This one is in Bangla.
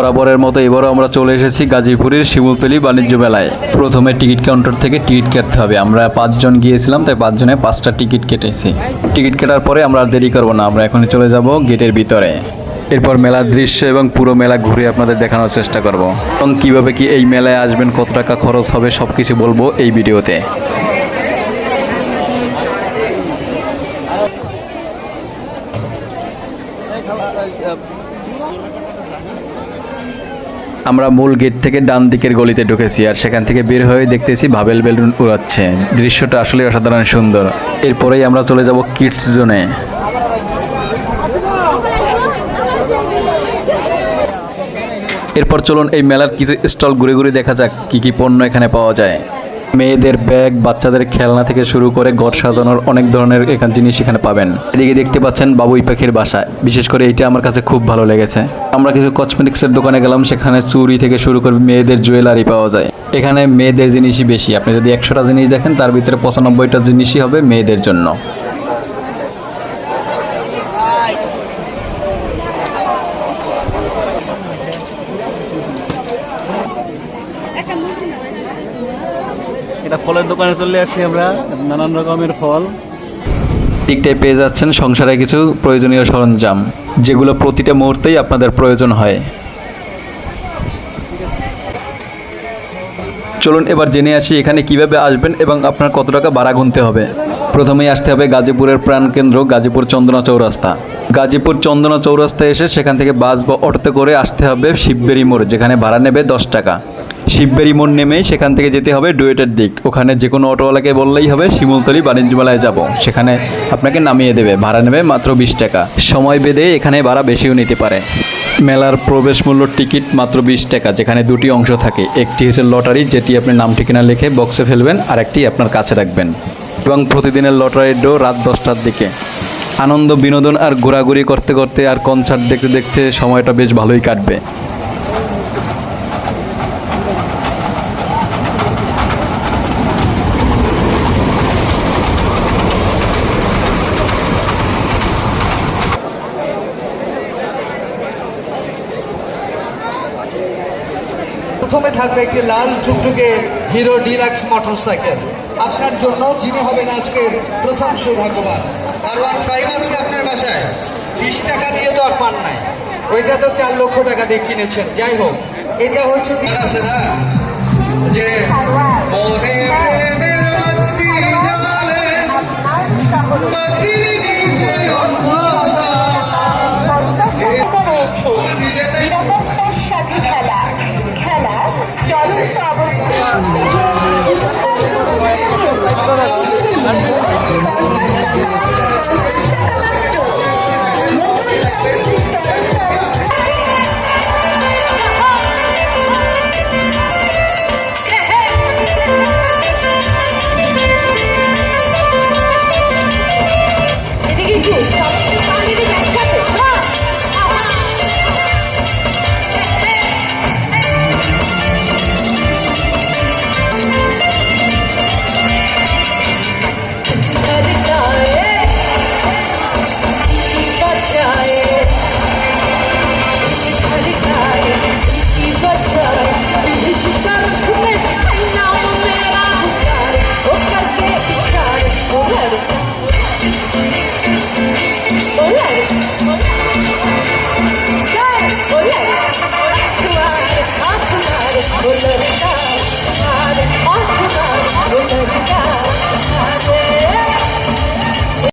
বরাবরের মতো এবারও আমরা চলে এসেছি গাজীপুরের শিমুলতলি বাণিজ্য মেলায়। প্রথমে টিকিট কাউন্টার থেকে টিকিট কাটতে হবে। আমরা পাঁচজন গিয়েছিলাম, তাই পাঁচজনে পাঁচটা টিকিট কেটেছি। টিকিট কাটার পরে আমরা আর দেরি করব না, আমরা এখন চলে যাব গেটের ভিতরে। এরপর মেলার দৃশ্য এবং পুরো মেলা ঘুরে আপনাদের দেখানোর চেষ্টা করব। এবং কীভাবে কি এই মেলায় আসবেন, কত টাকা খরচ হবে সব কিছু বলব এই ভিডিওতে। আমরা মূল গেট থেকে ডান দিকের গলিতে ঢুকেছি আর সেখান থেকে বের হয়ে দেখতেছি ভাবেল বেলুন উড়াচ্ছে। দৃশ্যটা আসলে অসাধারণ সুন্দর। এরপরেই আমরা চলে যাব কিডস জোনে। এরপর চলুন এই মেলার কিছু স্টল ঘুরে ঘুরে দেখা যাক কি কি পণ্য এখানে পাওয়া যায়। মেয়েদের ব্যাগ, বাচ্চাদের খেলনা থেকে শুরু করে ঘর সাজানোর অনেক ধরনের এখানে জিনিস এখানে পাবেন। এদিকে দেখতে পাচ্ছেন বাবুই পাখির বাসা। বিশেষ করে এটা আমার কাছে খুব ভালো লেগেছে। আমরা কিছু কসমেটিক্সের দোকানে গেলাম, সেখানে চুরি থেকে শুরু করে মেয়েদের জুয়েলারি পাওয়া যায়। এখানে মেয়েদের জিনিসই বেশি। আপনি যদি একশোটা জিনিস দেখেন, তার ভিতরে পঁচানব্বইটা জিনিসই হবে মেয়েদের জন্য। এটা ফলের দোকানে চলে আসছি আমরা, নানান রকমের ফল। দিকটায় পেয়ে যাচ্ছেন সংসারে কিছু প্রয়োজনীয় সরঞ্জাম, যেগুলো প্রতিটা মুহূর্তেই আপনাদের প্রয়োজন হয়। চলুন এবার জেনে আসি এখানে কীভাবে আসবেন এবং আপনার কত টাকা ভাড়া গুনতে হবে। প্রথমেই আসতে হবে গাজীপুরের প্রাণকেন্দ্র গাজীপুর চন্দনা চৌরাস্তা। গাজীপুর চন্দনা চৌরাস্তায় এসে সেখান থেকে বাস বা অটোতে করে আসতে হবে শিববেরি মোড়, যেখানে ভাড়া নেবে দশ টাকা। শিববেরি মোড় নেমেই সেখান থেকে যেতে হবে ডুয়েটের দিক। ওখানে যে কোনো অটোওয়ালাকে বললেই হবে, শিমুলতলি বাণিজ্য মেলায় যাব। সেখানে আপনাকে নামিয়ে দেবে। ভাড়া নেবে মাত্র বিশ টাকা। সময় বেঁধে এখানে ভাড়া বেশিও নিতে পারে। মেলার প্রবেশ মূল্য টিকিট মাত্র বিশ টাকা, যেখানে দুটি অংশ থাকে। একটি হচ্ছে লটারি, যেটি আপনি নাম ঠিকানা লিখে বক্সে ফেলবেন আর একটি আপনার কাছে রাখবেন। এবং প্রতিদিনের লটারির ডো রাত দশটার দিকে। আনন্দ, বিনোদন আর ঘোরাঘুরি করতে করতে আর কনসার্ট দেখতে দেখতে সময়টা বেশ ভালোই কাটবে। প্রথমে থাকবে একটি লাল টুকটুকে হিরো ডিলাক্স মোটরসাইকেল। আপনার জন্য যিনি হবেন আজকের প্রথম সৌভাগ্যবান। আর ওয়ান ফাইভ আছে আপনার বাসায়। বিশ টাকা দিয়ে তো আর পান নাই। ওইটা তো চার লক্ষ টাকা দিয়ে কিনেছেন। যাই হোক, এটা হচ্ছে আছে না? যে মনে প্রেমের নিচে Gracias.